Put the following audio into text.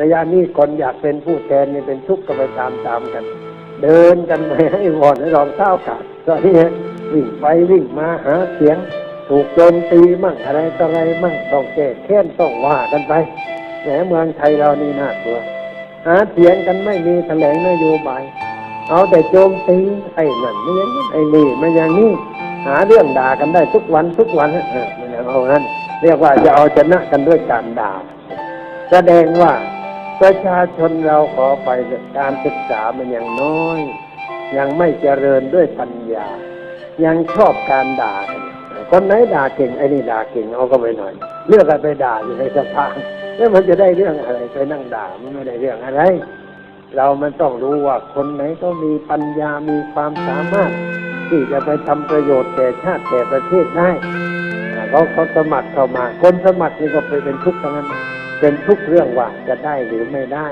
ระยะนี้คนอยากเป็นผู้แทนนี่เป็นทุกข์ก็ไปตามตามๆกัน เดินกันไปให้วอนให้รองเท้าขาดตอนนี้วิ่งไปวิ่งมาหาเสียง ถูกโจมตีมั่งอะไรต่ออะไรมั่งต้องแก้แค้นต้องว่ากันไปแหมเมืองไทยเรานี่น่ากลัวหาเสียงกันไม่มีแถลงนโยบาย เอาแต่โจมตีไอ้นั่นไม่อย่างนี้ไอ้นี่ไม่อย่างนี้หาเรื่องด่ากันได้ทุกวันทุกวันฮะเออไม่อย่างเอางั้น เรียกว่าจะเอาชนะกันด้วยการด่าแสดงว่า ประชาชนเราขอไปการศึกษามันยังน้อย ยังไม่เจริญด้วยปัญญา ยังชอบการด่าคนไหนด่าเก่งไอ้นี่ด่าเก่งเอาก็ไปหน่อยเลือกกันไปด่าอยู่ในสภาแล้วมันจะได้เรื่องอะไรไปนั่งด่ามันไม่ได้เรื่องอะไร เรามันต้องรู้ว่าคนไหนก็มีปัญญามีความสามารถ ที่จะไปทำประโยชน์แก่ชาติแก่ประเทศได้เขาเขาสมัครเข้ามา คนสมัครนี่ก็ไปเป็นทุกข์ทั้งนั้น เป็นทุกเรื่องว่าจะได้หรือไม่ได้